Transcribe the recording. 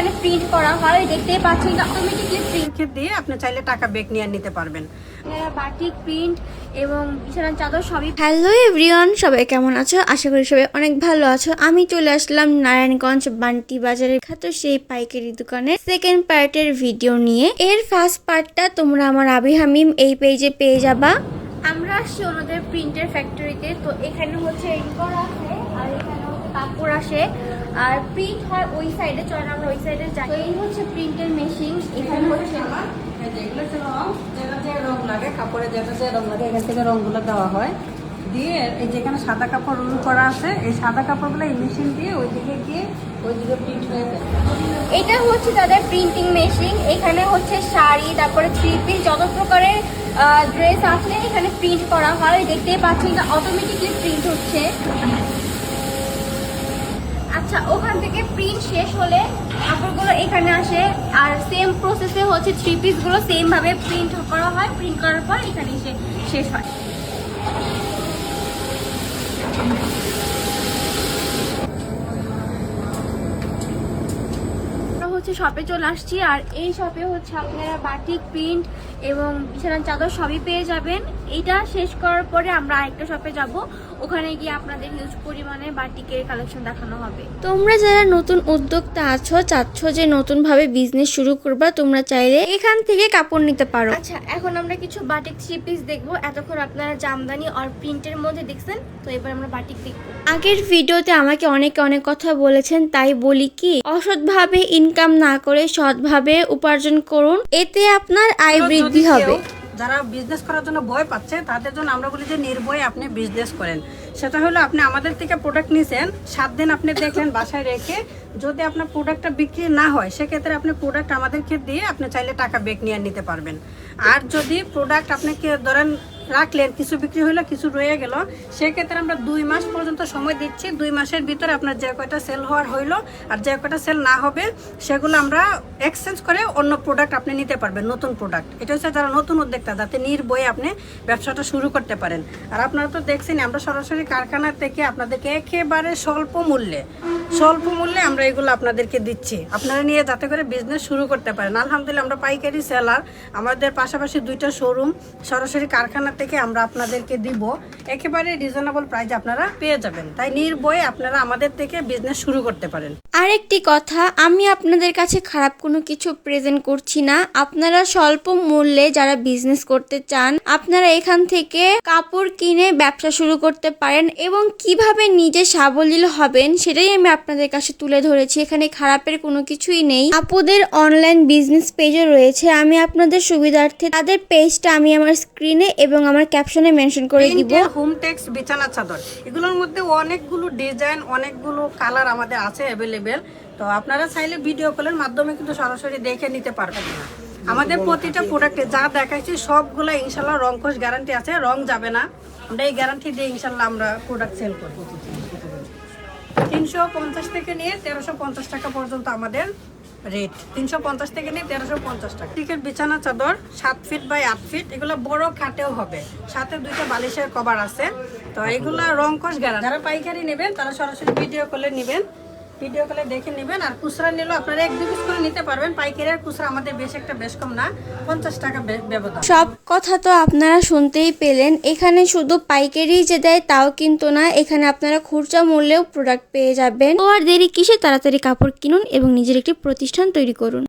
এখানে প্রিন্ট করা হয় দেখতেই পাচ্ছেন অটোমেটিকলি প্রিন্ট দিয়ে আপনি চাইলে টাকা বেগ নিয়ে নিতে পারবেন। বাটিক প্রিন্ট এবং বিছানার চাদর সবই হ্যালো এভরিওয়ান সবাই কেমন আছো? আশা করি সবাই অনেক ভালো আছো। আমি চলে আসলাম নারায়ণগঞ্জ বান্টি বাজারের খ্যাত সেই পাইকারি দোকানের সেকেন্ড পার্টের ভিডিও নিয়ে। এর ফার্স্ট পার্টটা তোমরা আমার আবি হামিম এই পেজে পেয়ে যাবা। আমরা আসছি ওনাদের প্রিন্টের ফ্যাক্টরিতে তো এখানে হচ্ছে রিকন আছে আর এখানে হচ্ছে কাপড় আসে, আর প্রিন্ট হয় ওই সাইডে চল আমরা ওই সাইডে যাই। এই হচ্ছে প্রিন্টের মেশিন এখানে হচ্ছে যেটা রং লাগে এখান থেকে দেওয়া হয়। দিয়ে যেখানে সাদা কাপড় করা আছে, এই সাদা কাপড়গুলো এই মেশিন দিয়ে ওইদিকে গিয়ে ওইদিকে প্রিন্ট এটা হচ্ছে তাদের প্রিন্টিং মেশিন এখানে হচ্ছে শাড়ি, তারপরে থ্রি পিস যত প্রকারের ড্রেস আছে, এখানে প্রিন্ট করা হয়। দেখতেই পাচ্ছেন অটোমেটিকলি প্রিন্ট হচ্ছে। আচ্ছা ওখান থেকে প্রিন্ট শেষ হলে কাপড়গুলো এখানে আসে। আর সেম প্রসেসে হচ্ছে থ্রি পিসগুলো সেমভাবে প্রিন্ট করা হয়। প্রিন্ট করার পর এখানে এসে শেষ হয়। হচ্ছে শপে চলে আসছি। আর এই শপে হচ্ছে আপনারা বাটিক প্রিন্ট এবং বিছানার চাদর সবই পেয়ে যাবেন। এটা শেষ করার পরে আমরা আরেকটা শপে যাব। ওখানে গিয়ে আপনাদের হিউজ পরিমাণে বাটিকের কালেকশন দেখানো হবে। তোমরা যারা নতুন উদ্যোক্তা আছো চাচ্ছ যে নতুন ভাবে বিজনেস শুরু করবা তোমরা চাইলে এখান থেকে কাপড় নিতে পারো। আচ্ছা এখন আমরা কিছু বাটিক থ্রি পিস দেখব। এতক্ষণ আপনারা জামদানি আর প্রিন্টের মধ্যে দেখছেন। তো এবার আমরা বাটিক দেখব। আগের ভিডিওতে আমাকে অনেকে অনেক কথা বলেছেন তাই বলি কি অসৎভাবে ইনকাম না করে সৎভাবে উপার্জন করুন এতে আপনার আয় বৃদ্ধি হবে। যারা বিজনেস করার জন্য ভয় পাচ্ছে তাদের জন্য আমরা বলি যে নির্ভয়ে আপনি বিজনেস করেন। সেটা হলো আপনি আমাদের থেকে প্রোডাক্ট নিছেন সাত দিন আপনি দেখলেন বাসায় রেখে যদি আপনার প্রোডাক্টটা বিক্রি না হয় সেক্ষেত্রে আপনি প্রোডাক্ট আমাদেরকে দিয়ে আপনি চাইলে টাকা বেক নিয়ে নিতে পারবেন। আর যদি প্রোডাক্ট আপনি কে ধরেন রাখলেন, কিছু বিক্রি হলো কিছু রয়ে গেল। সেক্ষেত্রে আমরা দুই মাস পর্যন্ত সময় দিচ্ছি। দুই মাসের ভিতরে আপনার যে কয়টা সেল হওয়ার হইল আর যে কয়টা সেল না হবে, সেগুলো আমরা এক্সচেঞ্জ করে অন্য প্রোডাক্ট আপনি নিতে পারবেন, নতুন প্রোডাক্ট এটা হচ্ছে যারা নতুন উদ্যোক্তা, যাতে নির্ভয়ে আপনি ব্যবসাটা শুরু করতে পারেন। আর আপনারা তো দেখছেন, আমরা সরাসরি কারখানা থেকে আপনাদেরকে একেবারে স্বল্প মূল্যে স্বল্প মূল্যে আমরা এগুলো আপনাদেরকে দিচ্ছি। আপনারা নিয়ে যাতে করে বিজনেস শুরু করতে পারেন। আলহামদুলিল্লাহ, আমরা পাইকারি সেলার আমাদের পাশাপাশি দুইটা শোরুম সরাসরি কারখানা থেকে আমরা আপনাদেরকে দিব। একেবারে রিজনেবল প্রাইসে আপনারা পেয়ে যাবেন। তাই নির্ভয়ে আপনারা আমাদের থেকে বিজনেস শুরু করতে পারেন। আরেকটি কথা, আমি আপনাদের কাছে খারাপ কোনো কিছু প্রেজেন্ট করছি না। আপনারা স্বল্প মূল্যে যারা বিজনেস করতে চান, আপনারা এখান থেকে কাপড় কিনে ব্যবসা শুরু করতে পারেন এবং কীভাবে নিজে সাবলীল হবেন, সেটাই আমি আপনাদের কাছে তুলে ধরেছি। এখানে খারাপের কোনো কিছুই নেই। আপুদের অনলাইন বিজনেস পেজও রয়েছে। আমি আপনাদের সুবিধার্থে তাদের পেজটা আমি আমার স্ক্রিনে এবং আমার ক্যাপশনে মেনশন করে দিব। হোম টেক্স বিছানা চাদর। এগুলোর মধ্যে অনেকগুলো ডিজাইন অনেকগুলো কালার আমাদের আছে অ্যাভেলেবেল তো আপনারা চাইলে ভিডিও কলের মাধ্যমে কিন্তু সরাসরি দেখে নিতে পারবেন। না আমাদের প্রতিটা প্রোডাক্টে যা দেখাইছি সবগুলো ইনশাল্লাহ রং কোষ গ্যারান্টি আছে। রং যাবে না। আমরা এই গ্যারান্টি দিয়ে ইনশাল্লাহ আমরা প্রোডাক্ট সেল করব। তিনশো পঞ্চাশ থেকে নিয়ে তেরোশো পঞ্চাশ টাকা পর্যন্ত আমাদের রেট তিনশো পঞ্চাশ থেকে নিয়ে তেরোশো পঞ্চাশ টাকা। টিকের বিছানা, চাদর, সাত ফিট বাই আট ফিট এগুলো বড় খাটেও হবে। সাথে দুইটা বালিশের কভার আছে। তো এগুলো রং কষ যারা পাইকারি নেবেন, তারা সরাসরি ভিডিও কলে নেবেন। ভিডিও কলে দেখে নেবেন। আর খুচরা নিলেও আপনারা এক দু পিস করে নিতে পারবেন। পাইকারি আর খুচরা আমাদের বেশ একটা বেশ কম না, পঞ্চাশ টাকা ব্যবধান। সব কথা তো আপনারা শুনতেই পেলেন। এখানে শুধু পাইকারি যে দেয় তাও কিন্তু না, এখানে আপনারা খুচরা মূল্যেও প্রোডাক্ট পেয়ে যাবেন। ও আর দেরি কিসে? তাড়াতাড়ি কাপড় কিনুন এবং নিজের একটি প্রতিষ্ঠান তৈরি করুন।